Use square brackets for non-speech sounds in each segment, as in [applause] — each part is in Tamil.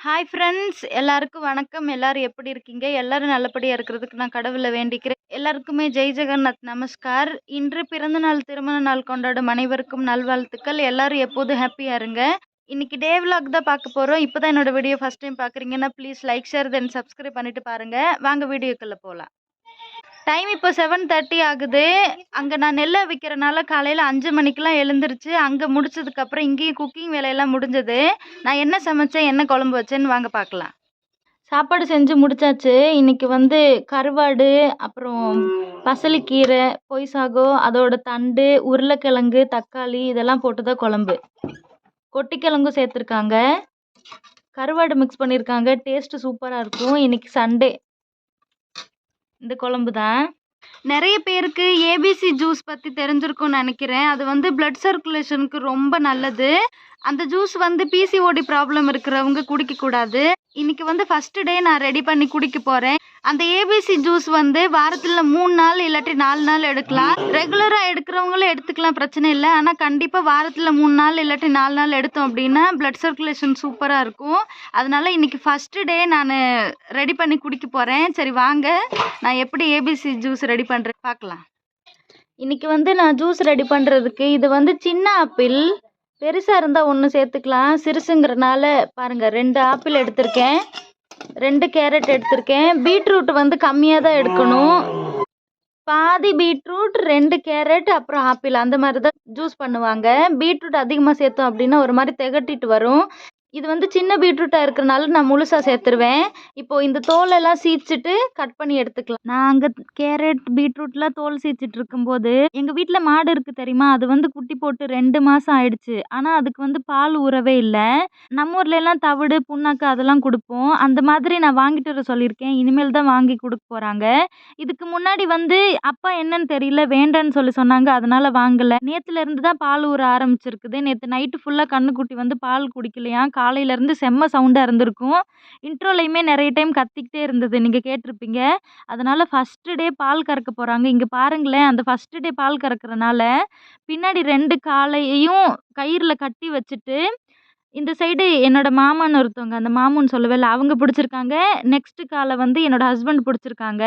ஹாய் ஃப்ரெண்ட்ஸ் எல்லாருக்கும் வணக்கம். எல்லாரும் எப்படி இருக்கீங்க? எல்லாரும் நல்லபடியாக இருக்கிறதுக்கு நான் கடவுளை வேண்டிக்கிறேன். எல்லாருக்குமே ஜெய் ஜெகநாத் நமஸ்கார். இன்று பிறந்த நாள் திருமண நாள் கொண்டாடும் அனைவருக்கும் நல்வாழ்த்துக்கள். எல்லாரும் எப்போதும் ஹாப்பியாக இருங்க. இன்னைக்கு டே விலாக் தான் பார்க்க போகிறோம் இப்போ தான் என்னோட வீடியோ ஃபஸ்ட் டைம் பார்க்குறீங்கன்னா please like share then subscribe பண்ணிட்டு பாருங்கள் வாங்க வீடியோக்குள்ளே போகலாம் டைம் இப்போ செவன் தேர்ட்டி ஆகுது. அங்கே நான் நெல்லை விற்கிறனால காலையில் அஞ்சு மணிக்கெலாம் எழுந்திருச்சு அங்கே முடிச்சதுக்கப்புறம் இங்கேயும் குக்கிங் வேலையெல்லாம் முடிஞ்சது. நான் என்ன சமைச்சேன் என்ன குழம்பு வச்சேன்னு வாங்க பார்க்கலாம். சாப்பாடு செஞ்சு முடிச்சாச்சு. இன்னைக்கு வந்து கருவாடு அப்புறம் பசலிக்கீரை பொய் சாகோ அதோட தண்டு உருளைக்கிழங்கு தக்காளி இதெல்லாம் போட்டு தான் குழம்பு. கொட்டிக்கிழங்கும் சேர்த்துருக்காங்க. கருவாடு மிக்ஸ் பண்ணியிருக்காங்க டேஸ்ட்டு சூப்பராக இருக்கும். இன்னைக்கு சண்டே இந்த குழம்பு தான். நிறைய பேருக்கு ஏபிசி ஜூஸ் பற்றி தெரிஞ்சிருக்கும்னு நினைக்கிறேன். அது வந்து பிளட் சர்க்குலேஷனுக்கு ரொம்ப நல்லது. அந்த ஜூஸ் வந்து பிசிஓடி ப்ராப்ளம் இருக்கிறவங்க குடிக்கக்கூடாது. இன்னைக்கு வந்து ஃபஸ்ட்டு டே நான் ரெடி பண்ணி குடிக்க போகிறேன் அந்த ஏபிசி ஜூஸ் வந்து வாரத்தில் மூணு நாள் இல்லாட்டி நாலு நாள் எடுக்கலாம். ரெகுலராக எடுக்கிறவங்களும் எடுத்துக்கலாம் பிரச்சனை இல்லை. ஆனால் கண்டிப்பாக வாரத்தில் மூணு நாள் இல்லாட்டி நாலு நாள் எடுத்தோம் அப்படின்னா பிளட் சர்க்குலேஷன் சூப்பராக இருக்கும். அதனால் இன்னைக்கு ஃபஸ்ட்டு டே நான் ரெடி பண்ணி குடிக்க போகிறேன் சரி வாங்க. நான் எப்படி ஏபிசி ஜூஸ் ரெடி பண்ணுறேன் பார்க்கலாம் இன்றைக்கி வந்து நான் ஜூஸ் ரெடி பண்ணுறதுக்கு இது வந்து சின்ன ஆப்பிள் பெருசாக இருந்தால் ஒன்று சேர்த்துக்கலாம். சிறுசுங்கிறனால பாருங்கள் ரெண்டு ஆப்பிள் எடுத்திருக்கேன். ரெண்டு கேரட் எடுத்திருக்கேன். பீட்ரூட் வந்து கம்மியாக தான் எடுக்கணும். பாதி பீட்ரூட் ரெண்டு கேரட் அப்புறம் ஆப்பிள். அந்த மாதிரி தான் ஜூஸ் பண்ணுவாங்க. பீட்ரூட் அதிகமாக சேர்த்தோம் அப்படின்னா ஒரு மாதிரி திகட்டிட்டு வரும். இது வந்து சின்ன பீட்ரூட்டாக இருக்கிறனால நான் முழுசாக சேர்த்துருவேன். இப்போது இந்த தோலெல்லாம் சீச்சிட்டு கட் பண்ணி எடுத்துக்கலாம். நான் அங்கே கேரட் பீட்ரூட்லாம் தோல் சீச்சிட்டு இருக்கும்போது எங்கள் வீட்டில் மாடு இருக்குது தெரியுமா? அது வந்து குட்டி போட்டு ரெண்டு மாதம் ஆயிடுச்சு. ஆனால் அதுக்கு வந்து பால் ஊறவே இல்லை. நம்ம ஊர்ல எல்லாம் தவிடு புண்ணாக்கு அதெல்லாம் கொடுப்போம். அந்த மாதிரி நான் வாங்கிட்டு வர சொல்லியிருக்கேன். இனிமேல் தான் வாங்கி கொடுக்க போகிறாங்க இதுக்கு முன்னாடி வந்து அப்பா என்னன்னு தெரியல வேண்டான்னு சொல்லி சொன்னாங்க. அதனால் வாங்கலை. நேற்றுலேருந்து இருந்து தான் பால் ஊற ஆரம்பிச்சிருக்குது. நேற்று நைட்டு ஃபுல்லாக கண்ணுக்குட்டி வந்து பால் குடிக்கலையா காலையிலேருந்து செம்ம சவுண்டாக இருந்திருக்கும். இன்ட்ரோலையுமே நிறைய டைம் கத்திக்கிட்டே இருந்தது. நீங்கள் கேட்டிருப்பீங்க. அதனால் ஃபஸ்ட்டு டே பால் கறக்க போகிறாங்க இங்கே பாருங்களேன் அந்த ஃபஸ்ட்டு டே பால் கறக்கிறனால பின்னாடி ரெண்டு காலையையும் கயிறில் கட்டி வச்சுட்டு இந்த சைடு என்னோடய மாமான்னு ஒருத்தவங்க அந்த மாமுன்னு சொல்லவே அவங்க பிடிச்சிருக்காங்க. நெக்ஸ்ட்டு காலை வந்து என்னோட ஹஸ்பண்ட் பிடிச்சிருக்காங்க.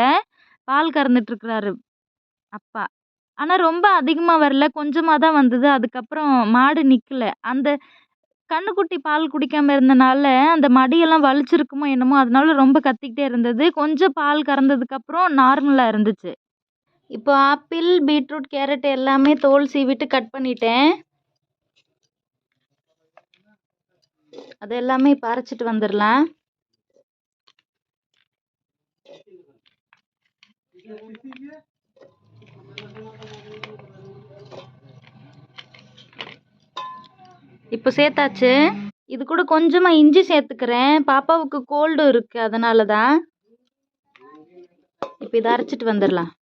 பால் கறந்துட்டுருக்குறாரு அப்பா. ஆனால் ரொம்ப அதிகமாக வரல. கொஞ்சமாக தான் வந்தது. அதுக்கப்புறம் மாடு நிற்கல அந்த கன்றுக்குட்டி பால் குடிக்காமல் இருந்தனால அந்த மடியெல்லாம் வலிச்சிருக்குமோ என்னமோ அதனால ரொம்ப கத்திக்கிட்டே இருந்தது. கொஞ்சம் பால் கறந்ததுக்கப்புறம் நார்மலாக இருந்துச்சு. இப்போ ஆப்பிள் பீட்ரூட் கேரட் எல்லாமே தோல் சீவிட்டு கட் பண்ணிட்டேன். அது எல்லாமே இப்போ அரைச்சிட்டு வந்துடலாம் இப்போ சேர்த்தாச்சு. இது கூட கொஞ்சமாக இஞ்சி சேர்த்துக்கிறேன். பாப்பாவுக்கு கோல்டு இருக்கு அதனால தான் இப்போ இதை அரைச்சிட்டு வந்துடலாம்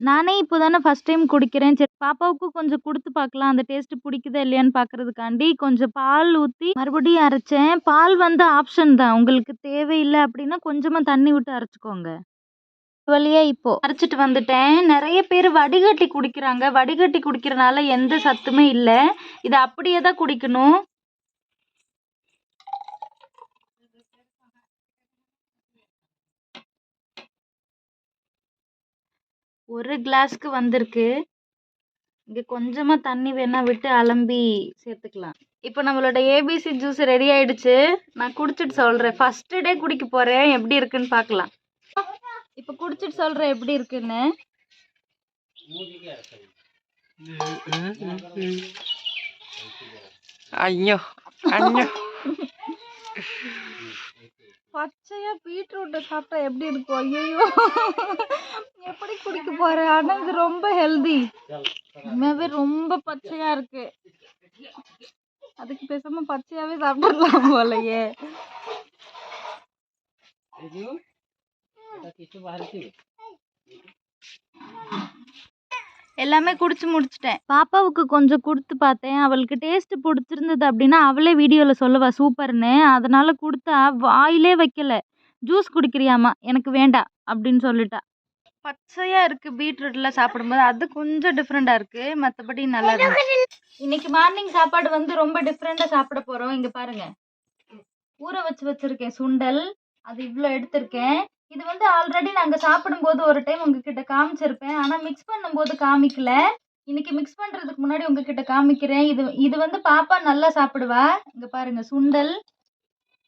நானே இப்போ தானே ஃபஸ்ட் டைம் குடிக்கிறேன். சரி பாப்பாவுக்கும் கொஞ்சம் கொடுத்து பார்க்கலாம். அந்த டேஸ்ட்டு பிடிக்குதா இல்லையான்னு பார்க்கறதுக்காண்டி கொஞ்சம் பால் ஊற்றி மறுபடியும் அரைச்சேன். பால் வந்து ஆப்ஷன் தான். உங்களுக்கு தேவையில்லை அப்படின்னா கொஞ்சமாக தண்ணி விட்டு அரைச்சிக்கோங்க. வழியா இப்போ அரைச்சிட்டு வந்துட்டேன். நிறைய பேர் வடிகட்டி குடிக்கிறாங்க. வடிகட்டி குடிக்கிறனால எந்த சத்துமே இல்லை. இதை அப்படியே தான் குடிக்கணும். ஒரு கிளாஸ்க்கு வந்திருக்கு. இங்கே கொஞ்சமாக தண்ணி வேணா விட்டு அலம்பி சேர்த்துக்கலாம். இப்போ நம்மளோட ஏபிசி ஜூஸ் ரெடி ஆயிடுச்சு. நான் குடிச்சிட்டு சொல்கிறேன் ஃபஸ்ட்டு டே குடிக்க போகிறேன் எப்படி இருக்குன்னு பார்க்கலாம். இப்போ குடிச்சிட்டு சொல்கிறேன் எப்படி இருக்குன்னு. ஐயோ ஐயோ. பச்சையா பீட்ரூட்டை சாப்பிட்டா எப்படி இருக்கும்? ஐயோ எப்படி குடிக்க போறேன் ஆனா இது ரொம்ப ஹெல்தி உண்மையாவே ரொம்ப பச்சையா இருக்கு. அதுக்கு பேசாம பச்சையாவே சாப்பிடலாம் போலயே. எல்லாமே குடிச்சு முடிச்சிட்டேன். பாப்பாவுக்கு கொஞ்சம் கொடுத்து பார்த்தேன். அவளுக்கு டேஸ்ட் பிடிச்சிருந்தது அப்படின்னா அவளே வீடியோவில் சொல்லுவா சூப்பர்னு. அதனால கொடுத்தா வாயிலே வைக்கல. ஜூஸ் குடிக்கிறியாமா எனக்கு வேண்டாம் அப்படின்னு சொல்லிட்டா. பச்சையாக இருக்குது பீட்ரூட்டில் சாப்பிடும்போது. அது கொஞ்சம் டிஃப்ரெண்ட்டாக இருக்குது மற்றபடி நல்லா இருக்கு இன்னைக்கு மார்னிங் சாப்பாடு வந்து ரொம்ப டிஃப்ரெண்ட்டாக சாப்பிட போகிறோம் இங்கே பாருங்க. ஊற வச்சு வச்சுருக்கேன் சுண்டல். அது இவ்வளோ எடுத்திருக்கேன். இது வந்து ஆல்ரெடி நாங்கள் சாப்பிடும்போது ஒரு டைம் உங்ககிட்ட காமிச்சிருப்பேன். ஆனால் மிக்ஸ் பண்ணும்போது காமிக்கல. இன்னைக்கு மிக்ஸ் பண்ணுறதுக்கு முன்னாடி உங்ககிட்ட காமிக்கிறேன். இது இது வந்து பாப்பா நல்லா சாப்பிடுவா. இங்கே பாருங்க சுண்டல்.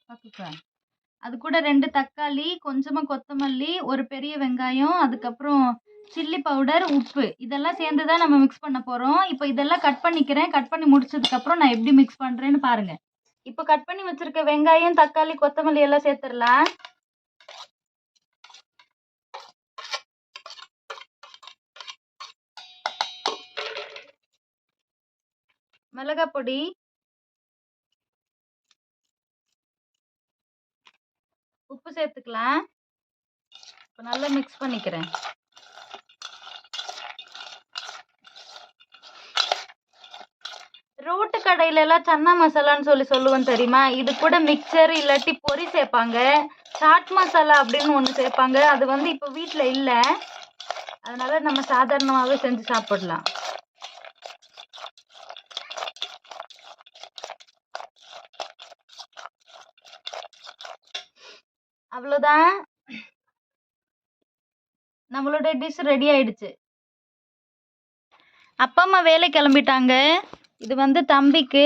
பாத்துக்கோ. அது கூட ரெண்டு தக்காளி கொஞ்சமாக கொத்தமல்லி ஒரு பெரிய வெங்காயம் அதுக்கப்புறம் சில்லி பவுடர் உப்பு. இதெல்லாம் சேர்ந்து தான் நம்ம மிக்ஸ் பண்ண போகிறோம் இப்போ இதெல்லாம் கட் பண்ணிக்கிறேன். கட் பண்ணி முடிச்சதுக்கப்புறம் நான் எப்படி மிக்ஸ் பண்ணுறேன்னு பாருங்கள் இப்போ கட் பண்ணி வச்சுருக்க வெங்காயம் தக்காளி கொத்தமல்லி எல்லாம் சேர்த்துடலாம். மிளகாய் பொடி. உப்பு சேர்த்துக்கலாம். இப்போ நல்லா மிக்ஸ் பண்ணிக்கிறேன். ரோட்டு கடையில எல்லாம் சன்னா மசாலான்னு சொல்லி சொல்லுவோம் தெரியுமா? இது கூட மிக்சர் இல்லாட்டி பொரி சேர்ப்பாங்க. சாட் மசாலா அப்படின்னு ஒன்று சேர்ப்பாங்க. அது வந்து இப்போ வீட்டில் இல்லை. அதனால நம்ம சாதாரணமாகவே செஞ்சு சாப்பிடலாம். அவ்வளோதான் நம்மளோட டிஷ் ரெடி ஆயிடுச்சு. அப்பா அம்மா வேலை கிளம்பிட்டாங்க. இது வந்து தம்பிக்கு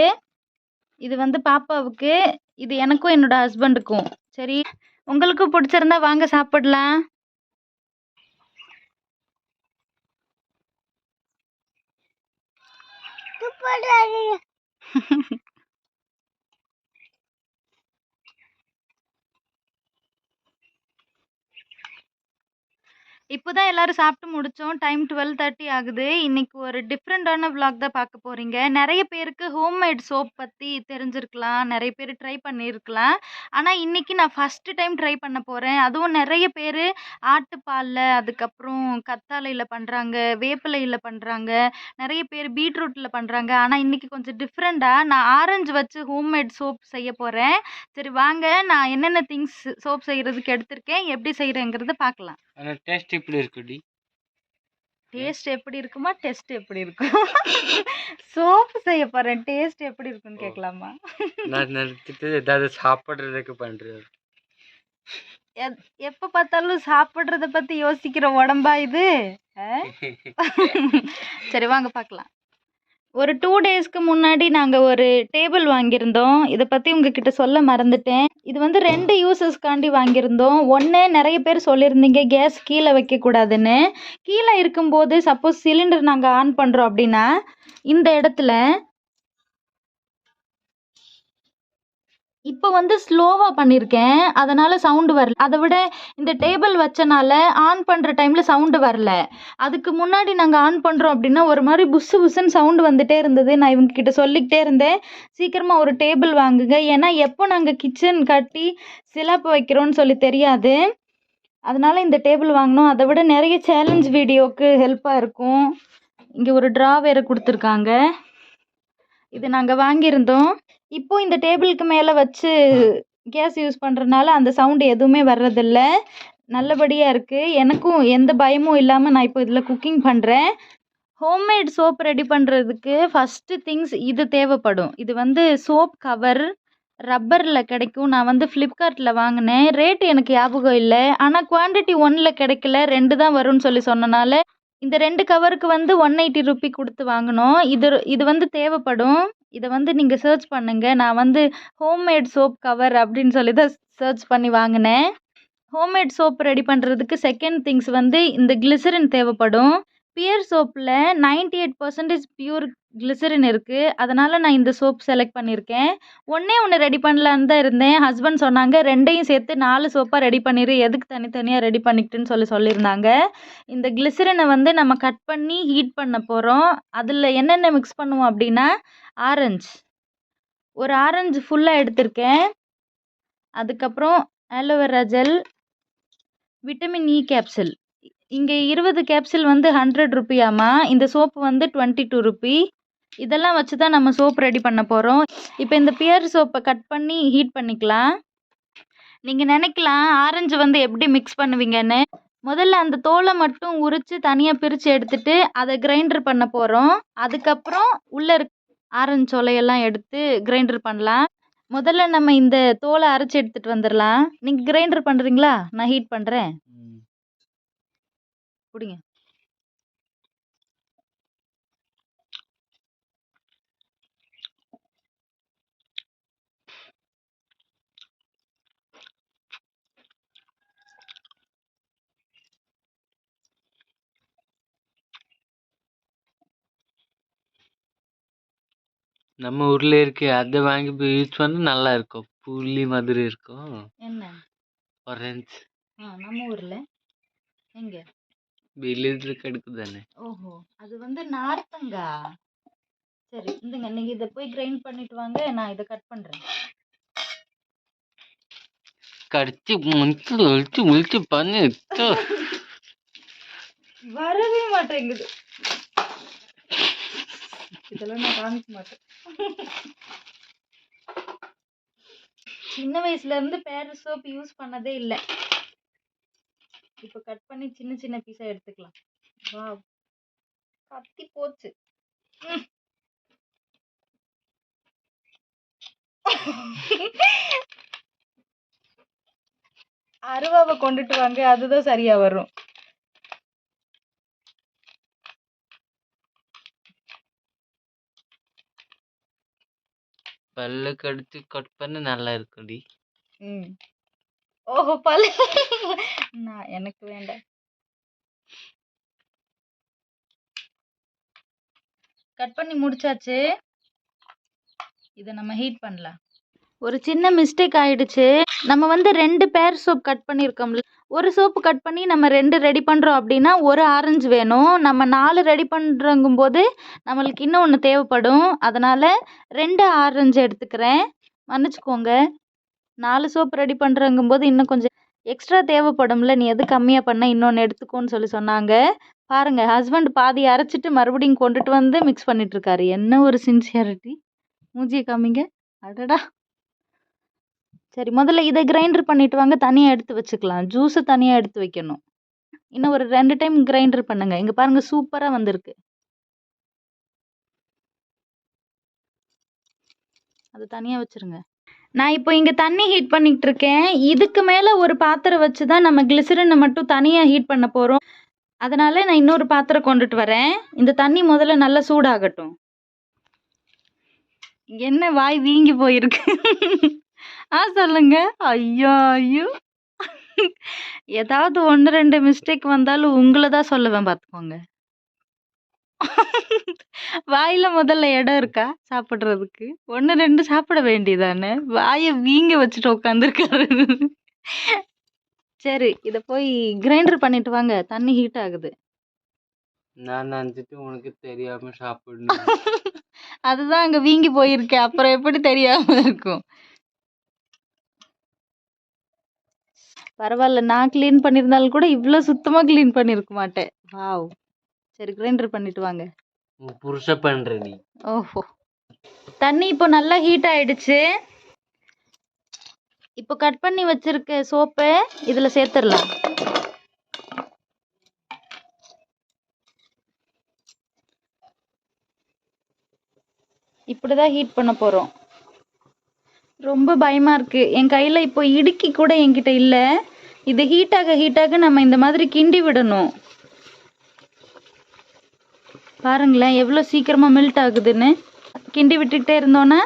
இது வந்து பாப்பாவுக்கு இது எனக்கும் என்னோட ஹஸ்பண்டுக்கும் சரி உங்களுக்கும் பிடிச்சிருந்தா வாங்க சாப்பிடலாம். [laughs] இப்போதான் எல்லாரும் சாப்பிட்டு முடிச்சோம். டைம் டுவெல் தேர்ட்டி ஆகுது. இன்னைக்கு ஒரு டிஃப்ரெண்டான vlog தான் பார்க்க போறீங்க. நிறைய பேருக்கு ஹோம்மேட் சோப் பற்றி தெரிஞ்சிருக்கலாம். நிறைய பேர் ட்ரை பண்ணியிருக்கலாம் ஆனால் இன்னைக்கு நான் ஃபஸ்ட்டு டைம் ட்ரை பண்ண போகிறேன் அதுவும் நிறைய பேர் ஆட்டுப்பாலில் அதுக்கப்புறம் கத்தாழையில் பண்ணுறாங்க வேப்பிலையில் பண்ணுறாங்க நிறைய பேர் பீட்ரூட்டில் பண்ணுறாங்க ஆனால் இன்னைக்கு கொஞ்சம் டிஃப்ரெண்ட்டாக நான் ஆரஞ்சு வச்சு ஹோம்மேட் சோப் செய்ய போகிறேன் சரி வாங்க. நான் என்னென்ன திங்ஸ் சோப் செய்கிறதுக்கு எடுத்திருக்கேன்? எப்படி செய்கிறேங்கிறத பார்க்கலாம். ஆனால் டேஸ்ட் இப்படி இருக்குடி? டேஸ்ட் எப்படி இருக்குமா? டெஸ்ட் எப்படி இருக்கும்? சோப் செய்ய போறேன். டேஸ்ட் எப்படி இருக்குன்னு ஓ. கேட்கலாமா நான் நினைச்சிட்டு ஏதாவது சாப்பிட்றதுக்கு எத்- எப்ப பார்த்தாலும் சாப்பிடுறத பத்தி யோசிக்கிற உடம்பா இது? [laughs] சரி வாங்க பார்க்கலாம். ஒரு டூ டேஸ்க்கு முன்னாடி நாங்கள் ஒரு டேபிள் வாங்கியிருந்தோம். இதை பற்றி உங்ககிட்ட சொல்ல மறந்துட்டேன். இது வந்து ரெண்டு யூசஸ்க்காண்டி வாங்கியிருந்தோம். ஒன்று நிறைய பேர் சொல்லியிருந்தீங்க கேஸ் கீழே வைக்கக்கூடாதுன்னு. கீழே இருக்கும்போது சப்போஸ் சிலிண்டர் நாங்கள் ஆன் பண்ணுறோம் அப்படின்னா இந்த இடத்துல இப்போ வந்து ஸ்லோவாக பண்ணியிருக்கேன் அதனால் சவுண்டு வரல. அதை விட இந்த டேபிள் வச்சனால ஆன் பண்ணுற டைமில் சவுண்டு வரல. அதுக்கு முன்னாடி நாங்கள் ஆன் பண்ணுறோம் அப்படின்னா ஒரு மாதிரி புஸ்ஸு புஸ்ஸுன்னு சவுண்டு வந்துகிட்டே இருந்தது. நான் இவங்க கிட்ட சொல்லிக்கிட்டே இருந்தேன். சீக்கிரமாக ஒரு டேபிள் வாங்குங்க. ஏன்னா எப்போ நாங்கள் கிச்சன் கட்டி சிலாப்பு வைக்கிறோன்னு சொல்லி தெரியாது. அதனால் இந்த டேபிள் வாங்கினோம். அதை விட நிறைய சேலஞ்ச் வீடியோவுக்கு ஹெல்ப்பாக இருக்கும். இங்கே ஒரு ட்ரா வேறு கொடுத்துருக்காங்க. இது நாங்கள் வாங்கியிருந்தோம். இப்போ இந்த டேபிளுக்கு மேலே வச்சு கேஸ் யூஸ் பண்ணுறதுனால அந்த சவுண்டு எதுவுமே வர்றதில்ல. நல்லபடியாக இருக்குது எனக்கும் எந்த பயமும் இல்லாமல் நான் இப்போ இதில் குக்கிங் பண்ணுறேன் ஹோம்மேட் சோப் ரெடி பண்ணுறதுக்கு ஃபஸ்ட்டு திங்ஸ் இது தேவைப்படும். இது வந்து சோப் கவர் ரப்பரில் கிடைக்கும். நான் வந்து ஃப்ளிப்கார்ட்டில் வாங்கினேன். ரேட் எனக்கு ஞாபகம் இல்லை. ஆனால் குவான்டிட்டி ஒன்றில் கிடைக்கல. ரெண்டு தான் வரும்னு சொல்லி சொன்னனால இந்த ரெண்டு கவருக்கு வந்து ஒன் எயிட்டி ருபி கொடுத்து வாங்கினோம். இது இது வந்து தேவைப்படும். இதை வந்து நீங்கள் சர்ச் பண்ணுங்கள் நான் வந்து ஹோம்மேட் சோப் கவர் அப்படின்னு சொல்லி தான் சர்ச் பண்ணி வாங்கினேன். ஹோம்மேட் சோப் ரெடி பண்ணுறதுக்கு செகண்ட் திங்ஸ் வந்து இந்த கிளிசரின் தேவைப்படும். Pears சோப்பில் ninety eight percentage pure glycerin இருக்குது அதனால் நான் இந்த சோப் செலக்ட் பண்ணியிருக்கேன் ஒன்றே ஒன்று ரெடி பண்ணலான்னு தான் இருந்தேன். ஹஸ்பண்ட் சொன்னாங்க ரெண்டையும் சேர்த்து நாலு சோப்பாக ரெடி பண்ணிடு எதுக்கு தனித்தனியாக ரெடி பண்ணிக்கிட்டுன்னு சொல்லி சொல்லியிருந்தாங்க இந்த கிளிசரினை வந்து நம்ம கட் பண்ணி ஹீட் பண்ண போகிறோம் அதில் என்னென்ன மிக்ஸ் பண்ணுவோம் அப்படின்னா ஆரஞ்சு ஒரு ஆரஞ்சு ஃபுல்லாக எடுத்திருக்கேன். அதுக்கப்புறம் aloe vera gel vitamin E capsule இங்கே இருபது கேப்சூல் வந்து ஹண்ட்ரட் ருப்பியாம்மா. இந்த சோப்பு வந்து டுவெண்ட்டி டூ ருப்பி. இதெல்லாம் வச்சு தான் நம்ம சோப் ரெடி பண்ண போகிறோம் இப்போ இந்த பியர் சோப்பை கட் பண்ணி ஹீட் பண்ணிக்கலாம். நீங்கள் நினைக்கலாம் ஆரஞ்சு வந்து எப்படி மிக்ஸ் பண்ணுவீங்கன்னு. முதல்ல அந்த தோலை மட்டும் உரித்து தனியாக பிரித்து எடுத்துட்டு அதை கிரைண்டர் பண்ண போகிறோம் அதுக்கப்புறம் உள்ளே இருக்க ஆரஞ்சு சொலையெல்லாம் எடுத்து கிரைண்டர் பண்ணலாம். முதல்ல நம்ம இந்த தோலை அரைச்சி எடுத்துகிட்டு வந்துடலாம். நீங்கள் கிரைண்டர் பண்ணுறீங்களா நான் ஹீட் பண்ணுறேன் ம். குடிங்க நம்ம ஊர்ல இருக்கு. அதை வாங்கி போய் யூஸ் பண்ணா நல்லா இருக்கும். புளி மாதிரி இருக்கும். என்ன? ஆரஞ்சு ஆ நம்ம ஊர்ல. எங்க? வெளியில கிடைக்குதானே ஓஹோ. அது வந்து நார்த்தங்கா? சரி இந்துங்க நீங்க இதை போய் கிரைண்ட் பண்ணிட்டு வாங்க நான் இதை கட் பண்றேன். கடிச்சு முடிச்சு ஒழிச்சு ஒழிச்சு பண்ணி. வரவே மாட்டேங்குது. இதெல்லாம் நான் காமிக்க மாட்டேன். சின்ன வயசுல இருந்து பேர் சோப் யூஸ் பண்ணதே இல்லை. இப்போ கட் பண்ணி சின்ன சின்ன பீஸா எடுத்துக்கலாம். வாவ் கத்தி போச்சு. அருவாவை கொண்டுட்டு வாங்க அதுதான் சரியா வரும். பல்ல கடிச்சு கட் பண்ண நல்லா இருக்கும்டி ம். ஓஹோ பல. நான் எனக்கு வேண்டாம் கட் பண்ணி முடிச்சாச்சு. இதை நம்ம ஹீட் பண்ணலாம். ஒரு சின்ன மிஸ்டேக் ஆயிடுச்சு. நம்ம வந்து ரெண்டு பேர் சோப் கட் பண்ணியிருக்கோம்ல ஒரு சோப்பு கட் பண்ணி நம்ம ரெண்டு ரெடி பண்ணுறோம் அப்படின்னா ஒரு ஆரஞ்சு வேணும். நம்ம நாலு ரெடி பண்ணுறங்கும் போது நம்மளுக்கு இன்னும் ஒன்று தேவைப்படும். அதனால் ரெண்டு ஆரஞ்சு எடுத்துக்கிறேன். மன்னிச்சுக்கோங்க. நாலு சோப் ரெடி பண்ணுறங்கும்போது இன்னும் கொஞ்சம் எக்ஸ்ட்ரா தேவைப்படும்ல. நீ எது கம்மியாக பண்ண இன்னொன்று எடுத்துக்கோன்னு சொல்லி சொன்னாங்க. பாருங்கள் ஹஸ்பண்ட் பாதி அரைச்சிட்டு மறுபடியும் கொண்டுட்டு வந்து மிக்ஸ் பண்ணிட்டு என்ன ஒரு சின்சியாரிட்டி மூஞ்சியை காமிங்க. அடடா. சரி முதல்ல இதை கிரைண்டர் பண்ணிட்டு வாங்க. தனியாக எடுத்து வச்சுக்கலாம். ஜூஸை தனியாக எடுத்து வைக்கணும். இன்னும் ஒரு ரெண்டு டைம் கிரைண்டர் பண்ணுங்க. இங்கே பாருங்கள் சூப்பராக வந்திருக்கு. அது தனியாக வச்சிருங்க. நான் இப்போ இங்கே தண்ணி ஹீட் பண்ணிக்கிட்டு இருக்கேன் இதுக்கு மேலே ஒரு பாத்திரம் வச்சு தான் நம்ம கிளிசரினை மட்டும் தனியாக ஹீட் பண்ண போகிறோம் அதனால் நான் இன்னொரு பாத்திரம் கொண்டுட்டு வரேன். இந்த தண்ணி முதல்ல நல்லா சூடாகட்டும். என்ன வாய் வீங்கி போயிருக்கு. ஆ சொல்லுங்க. ஐயோ ஐயோ. ஏதாவது ஒன்று ரெண்டு மிஸ்டேக் வந்தாலும் உங்களை தான் சொல்லுவேன் பார்த்துக்கோங்க. வாயில முதல்ல இடம் இருக்கா சாப்பிட்றதுக்கு? ஒன்று ரெண்டு சாப்பிட வேண்டியதானே? வாயை வீங்க வச்சுட்டு உட்காந்துருக்காரு சரி இதை போய் கிரைண்டர் பண்ணிட்டு வாங்க. தண்ணி ஹீட் ஆகுது. நான் நினைச்சிட்டு உனக்கு தெரியாம சாப்பிடணும். அதுதான் அங்கே வீங்கி போயிருக்கு. அப்புறம் எப்படி தெரியாம இருக்கும்? பரவாயில்ல நான் க்ளீன் பண்ணியிருந்தாலும் கூட இவ்வளோ சுத்தமாக க்ளீன் பண்ணியிருக்க மாட்டேன். வாவ் சரி கிரைண்டர் பண்ணிட்டு வாங்க. புருஷ பண்ற நீ. ஓஹோ. தண்ணி இப்போ நல்லா ஹீட் ஆயிடுச்சு. இப்போ கட் பண்ணி வச்சிருக்க சோப்பை இதில் சேர்த்துடலாம். இப்படி தான் ஹீட் பண்ண போகிறோம் ரொம்ப பயமாக இருக்குது என் கையில் இப்போ இடுக்கி கூட என்கிட்ட இல்லை. இது ஹீட்டாக ஹீட்டாக நம்ம இந்த மாதிரி கிண்டி விடணும். பாருங்களேன் எவ்வளோ சீக்கிரமாக மெல்ட் ஆகுதுன்னு. கிண்டி விட்டுக்கிட்டே இருந்தோன்னா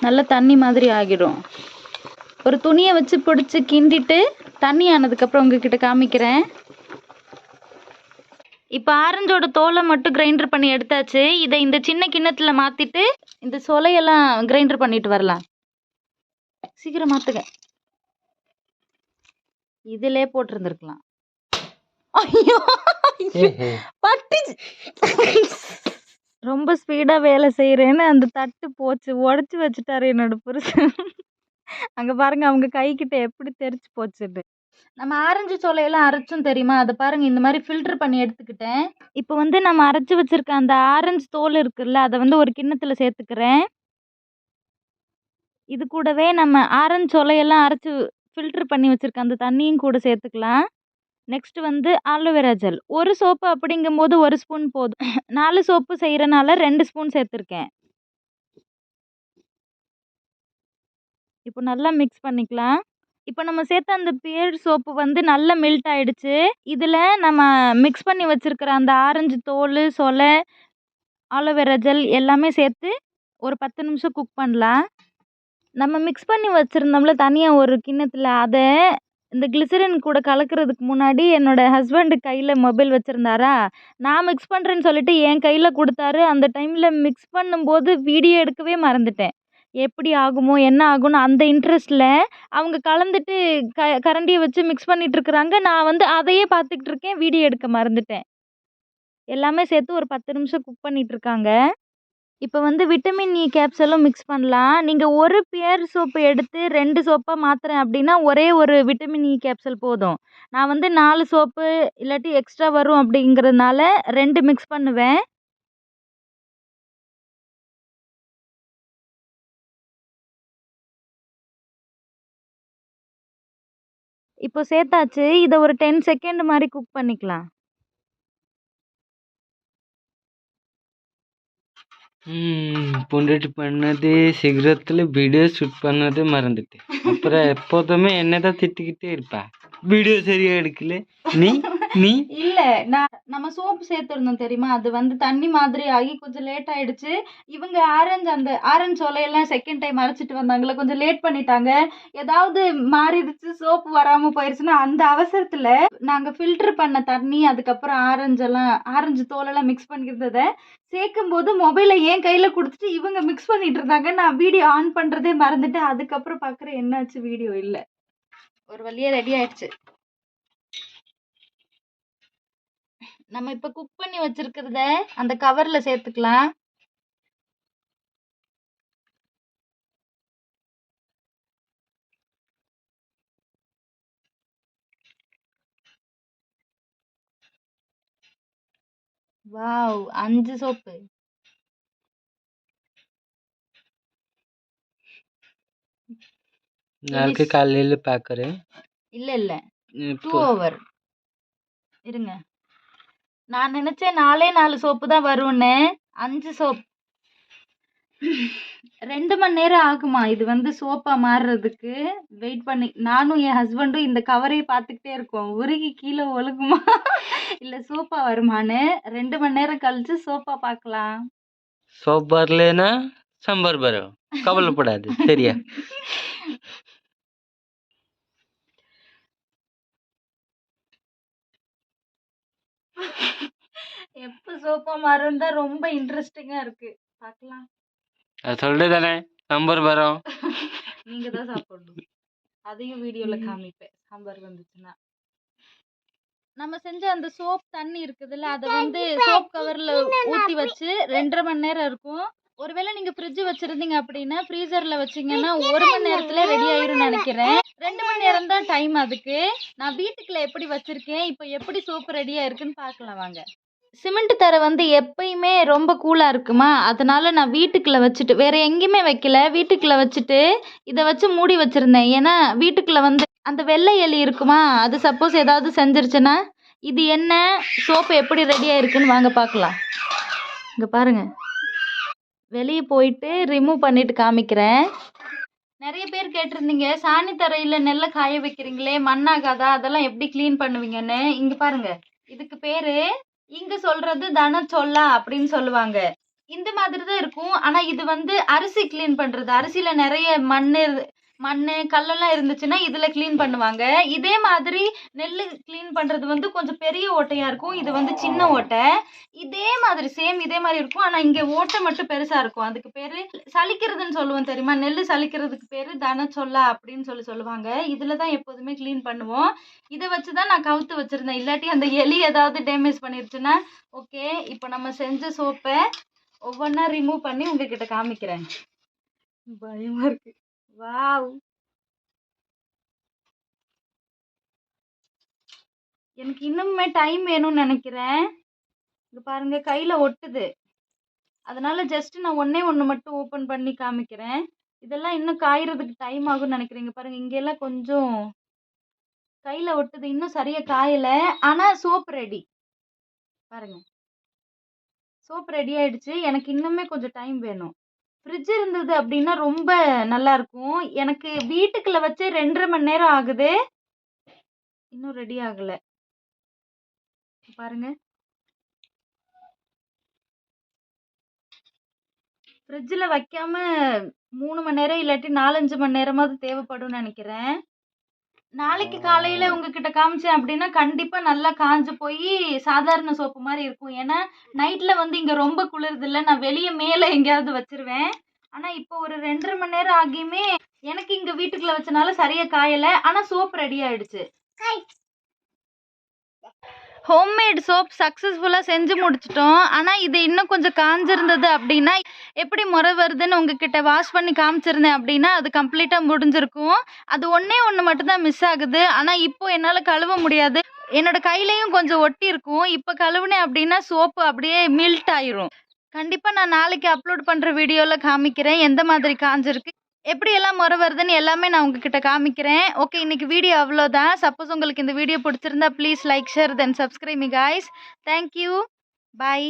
நல்ல தண்ணி மாதிரி ஆகிடும். ஒரு துணியை வச்சு பிடிச்சி கிண்டிட்டு தண்ணி ஆனதுக்கப்புறம் உங்ககிட்ட காமிக்கிறேன். இப்போ ஆரஞ்சோட தோலை மட்டும் கிரைண்டர் பண்ணி எடுத்தாச்சு. இதை இந்த சின்ன கிண்ணத்தில் மாற்றிட்டு இந்த சொலையெல்லாம் கிரைண்டர் பண்ணிட்டு வரலாம். சீக்கிரம் மாற்றுங்க இதிலே போட்டிருந்துருக்கலாம். ஐயோ! பட்டுச்சு. ரொம்ப ஸ்பீடா வேலை செய்யறேன்னு அந்த தட்டு போச்சு. உடச்சி வச்சுட்டாரு என்னோட புருஷன். அங்க பாருங்க அவங்க கை கிட்ட எப்படி தெரிச்சு போச்சுன்னு. நம்ம ஆரஞ்சு சோலையெல்லாம் அரைச்சும் தெரியுமா? அதை பாருங்க இந்த மாதிரி ஃபில்டர் பண்ணி எடுத்துக்கிட்டேன். இப்போ வந்து நம்ம அரைச்சு வச்சிருக்க அந்த ஆரஞ்சு தோல் இருக்குல்ல அதை வந்து ஒரு கிண்ணத்துல சேர்த்துக்கிறேன். இது கூடவே நம்ம ஆரஞ்சு சோலையெல்லாம் அரைச்சு ஃபில்டர் பண்ணி வச்சிருக்க அந்த தண்ணியும் கூட சேர்த்துக்கலாம். நெக்ஸ்ட் வந்து ஆலோவேரா ஜெல் ஒரு சோப்பு அப்படிங்கும்போது ஒரு ஸ்பூன் போதும். [laughs] நாலு சோப்பு செய்கிறனால ரெண்டு ஸ்பூன் சேர்த்துருக்கேன். இப்போ நல்லா மிக்ஸ் பண்ணிக்கலாம். இப்போ நம்ம சேர்த்த அந்த பியர் சோப்பு வந்து நல்லா மெல்ட் ஆயிடுச்சு. இதில் நம்ம மிக்ஸ் பண்ணி வச்சுருக்கிற அந்த ஆரஞ்சு தோல் சொலை ஆலோவேரா ஜெல் எல்லாமே சேர்த்து ஒரு பத்து நிமிஷம் குக் பண்ணலாம். நம்ம மிக்ஸ் பண்ணி வச்சுருந்தோம்ல தனியாக ஒரு கிண்ணத்தில் அதை இந்த கிளிசரின் கூட கலக்கிறதுக்கு முன்னாடி என்னோடய ஹஸ்பண்டு கையில் மொபைல் வச்சுருந்தாரா? நான் மிக்ஸ் பண்ணுறேன்னு சொல்லிட்டு என் கையில் கொடுத்தாரு. அந்த டைமில் மிக்ஸ் பண்ணும்போது வீடியோ எடுக்கவே மறந்துட்டேன். எப்படி ஆகுமோ என்ன ஆகும்னு அந்த இன்ட்ரெஸ்ட்டில் அவங்க கலந்துட்டு க கரண்டியை வச்சு மிக்ஸ் பண்ணிகிட்ருக்குறாங்க நான் வந்து அதையே பார்த்துக்கிட்டு இருக்கேன். வீடியோ எடுக்க மறந்துட்டேன். எல்லாமே சேர்த்து ஒரு பத்து நிமிஷம் குக் பண்ணிகிட்ருக்காங்க இப்போ வந்து விட்டமின் இ கேப்சலும் மிக்ஸ் பண்ணலாம். நீங்கள் ஒரு பியர் சோப்பு எடுத்து ரெண்டு சோப்பாக மாற்றுறேன் அப்படின்னா ஒரே ஒரு விட்டமின் இ கேப்சல் போதும். நான் வந்து நாலு சோப்பு இல்லாட்டி எக்ஸ்ட்ரா வரும் அப்படிங்கிறதுனால ரெண்டு மிக்ஸ் பண்ணுவேன். இப்போ சேர்த்தாச்சு. இதை ஒரு டென் செகண்ட் மாதிரி குக் பண்ணிக்கலாம். பொண்டுட்டு பண்ணது சிகரத்தில் வீடியோ ஷூட் பண்ணது மறந்துட்டு அப்புறம் எப்போதுமே என்னதான் திட்டிக்கிட்டே இருப்பா வீடியோ சரியா எடுக்கல நீ நீ? இல்ல நான் நம்ம சோப்பு சேர்த்துருந்தோம் தெரியுமா? அது வந்து தண்ணி மாதிரி ஆகி கொஞ்சம் லேட் ஆயிடுச்சு. இவங்க ஆரஞ்சு அந்த ஆரஞ்சு சொலையெல்லாம் செகண்ட் டைம் அரைச்சிட்டு வந்தாங்களே கொஞ்சம் லேட் பண்ணிட்டாங்க. ஏதாவது மாறிடுச்சு சோப்பு வராம போயிருச்சுன்னா அந்த அவசரத்துல நாங்க ஃபில்டர் பண்ண தண்ணி அதுக்கப்புறம் ஆரஞ்செல்லாம் ஆரஞ்சு தோலெல்லாம் மிக்ஸ் பண்ணிருந்ததை சேர்க்கும் போது மொபைலை என் கையில கொடுத்துட்டு இவங்க மிக்ஸ் பண்ணிட்டு இருந்தாங்க. நான் வீடியோ ஆன் பண்றதே மறந்துட்டு அதுக்கப்புறம் பாக்குற என்னாச்சு வீடியோ இல்ல. ஒரு வழியா ரெடி ஆயிடுச்சு. நம்ம இப்ப குக் பண்ணி வச்சிருக்கிறத அந்த கவர்ல சேர்த்துக்கலாம். வாவ்! அஞ்சு சோப்பு. நாளைக்கு காலையில் பார்க்குறேன் இல்ல இல்ல. டூ ஓவர் இருங்க. நான் நினைச்சேன் நாலே நாலு சோப்பு தான் வரும்னு. அஞ்சு சோப். ரெண்டு மணி நேரம் ஆகுமா? இது வந்து சோப்பா மாறுறதுக்கு. வெயிட் பண்ணி. நானும் என் ஹஸ்பண்டும் இந்த கவரையை பார்த்துக்கிட்டே இருக்கோம். உருகி கீழே ஒழுகுமா? இல்லை சோப்பா வருமான்னு. ரெண்டு மணி நேரம் கழிச்சு சோப்பா பார்க்கலாம். சோப் வரலனா சாம்பார் வரும் கவலைப்படாது. சரியா? [laughs] எப்போ சோப்பா மாறும் தான் ரொம்ப இன்ட்ரெஸ்டிங்கா இருக்கு. பார்க்கலாம் அது சொல்லிட்டு தானே சாம்பார் வரும். நீங்க தான் சாப்பிடணும். அதையும் வீடியோல காமிப்பேன். சாம்பார் வந்துச்சுன்னா. நம்ம செஞ்ச அந்த சோப் தண்ணி இருக்குதுல்ல அதை வந்து சோப் கவர்ல ஊத்தி வச்சு ரெண்டரை மணி நேரம் இருக்கும். ஒருவேளை நீங்க ஃப்ரிட்ஜ் வச்சிருந்தீங்க அப்படின்னா ஃப்ரீசர்ல வச்சீங்கன்னா ஒரு மணி நேரத்துல ரெடி ஆயிரும்னு நினைக்கிறேன். ரெண்டு மணி நேரம் தான் டைம் அதுக்கு. நான் வீட்டுக்குள்ள எப்படி வச்சிருக்கேன் இப்போ எப்படி சோப் ரெடியா இருக்குன்னு பார்க்கலாம் வாங்க. சிமெண்ட் தரை வந்து எப்பயுமே ரொம்ப கூலாக இருக்குமா? அதனால நான் வீட்டுக்குள்ளே வச்சுட்டு வேற எங்கேயுமே வைக்கல. வீட்டுக்குள்ளே வச்சுட்டு இதை வச்சு மூடி வச்சுருந்தேன். ஏன்னா வீட்டுக்குள்ளே வந்து அந்த வெள்ளை எலி இருக்குமா? அது சப்போஸ் ஏதாவது செஞ்சிருச்சுன்னா இது என்ன? சோப்பு எப்படி ரெடியாக இருக்குன்னு வாங்க பார்க்கலாம். இங்கே பாருங்க. வெளியே போயிட்டு ரிமூவ் பண்ணிட்டு காமிக்கிறேன். நிறைய பேர் கேட்டிருந்தீங்க சாணி தரையில் நெல்லை காய வைக்கிறீங்களே மண்ணாகாதா? அதெல்லாம் எப்படி க்ளீன் பண்ணுவீங்கன்னு? இங்கே பாருங்க இதுக்கு பேர் இங்கே சொல்கிறது தன தனச்சொல்லா அப்படின்னு சொல்லுவாங்க. இந்த மாதிரி தான் இருக்கும். ஆனால் இது வந்து அரிசி க்ளீன் பண்ணுறது அரிசியில் நிறைய மண்ணு மண்ணு கல்லெல்லாம் இருந்துச்சுன்னா இதில் க்ளீன் பண்ணுவாங்க. இதே மாதிரி நெல் க்ளீன் பண்ணுறது வந்து கொஞ்சம் பெரிய ஓட்டையாக இருக்கும். இது வந்து சின்ன ஓட்டை. இதே மாதிரி சேம் இதே மாதிரி இருக்கும். ஆனால் இங்கே ஓட்டை மட்டும் பெருசாக இருக்கும். அதுக்கு பேர் சலிக்கிறதுன்னு சொல்லுவோம் தெரியுமா? நெல் சலிக்கிறதுக்கு பேர் தன சொல்ல அப்படின்னு சொல்லி சொல்லுவாங்க. இதில் தான் எப்போதுமே க்ளீன் பண்ணுவோம். இதை வச்சு தான் நான் கவுத்து வச்சுருந்தேன். இல்லாட்டி அந்த எலி ஏதாவது டேமேஜ் பண்ணிருச்சுன்னா ஓகே இப்போ நம்ம செஞ்ச சோப்பை ஒவ்வொன்றா ரிமூவ் பண்ணி உங்ககிட்ட காமிக்கிறேன். பயமாக இருக்குது வாவ். எனக்கு இன்னுமே டைம் வேணும்னு நினைக்கிறேன். இங்க பாருங்க கையில ஒட்டுது. அதனால ஜஸ்ட் நான் ஒன்னே ஒன்று மட்டும் ஓப்பன் பண்ணி காமிக்கிறேன். இதெல்லாம் இன்னும் காயறதுக்கு டைம் ஆகும்னு நினைக்கிறேன். இங்க பாருங்க இங்கெல்லாம் கொஞ்சம் கையில ஒட்டுது. இன்னும் சரியா காயல. ஆனா சோப் ரெடி பாருங்க. சோப் ரெடி ஆயிடுச்சு. எனக்கு இன்னுமே கொஞ்சம் டைம் வேணும். ஃப்ரிட்ஜ் இருந்தது அப்படின்னா ரொம்ப நல்லா இருக்கும். எனக்கு வீட்டுக்குள்ள வச்சு ரெண்டரை மணி நேரம் ஆகுது. இன்னும் ரெடி ஆகல. பாருங்க. ஃப்ரிட்ஜில் வைக்காம மூணு மணி நேரம் இல்லாட்டி நாலஞ்சு மணி நேரமாவது தேவைப்படும்னு நினைக்கிறேன். நாளைக்கு காலையில உங்ககிட்ட காமிச்சேன் அப்படின்னா கண்டிப்பா நல்லா காஞ்சு போய் சாதாரண சோப்பு மாதிரி இருக்கும். ஏன்னா நைட்ல வந்து இங்க ரொம்ப குளிருது இல்ல நான் வெளியே மேலே எங்கேயாவது வச்சிருவேன். ஆனா இப்போ ஒரு ரெண்டரை மணி நேரம் ஆகியுமே எனக்கு இங்க வீட்டுக்குள்ள வச்சனால சரியா காயல. ஆனா சோப்பு ரெடி ஆயிடுச்சு. ஹோம்மேட் சோப் சக்ஸஸ்ஃபுல்லாக செஞ்சு முடிச்சிட்டோம். ஆனால் இது இன்னும் கொஞ்சம் காஞ்சிருந்தது அப்படின்னா எப்படி முறை வருதுன்னு உங்ககிட்ட வாஷ் பண்ணி காமிச்சிருந்தேன் அப்படின்னா அது கம்ப்ளீட்டாக முடிஞ்சிருக்கும். அது ஒன்றே ஒன்று மட்டும்தான் மிஸ் ஆகுது. ஆனால் இப்போ என்னால் கழுவ முடியாது. என்னோட கையிலையும் கொஞ்சம் ஒட்டி இருக்கும். இப்போ கழுவுனேன் அப்படின்னா சோப்பு அப்படியே மில்ட் ஆயிரும். கண்டிப்பாக நான் நாளைக்கு அப்லோட் பண்ணுற வீடியோவில் காமிக்கிறேன். எந்த மாதிரி காஞ்சிருக்கு? எப்படி எல்லாம் முறை வருதுன்னு எல்லாமே நான் உங்ககிட்ட காமிக்கிறேன். ஓகே இன்னைக்கு வீடியோ அவ்வளோதான். சப்போஸ் உங்களுக்கு இந்த வீடியோ பிடிச்சிருந்தா please like share then subscribe me guys thank you bye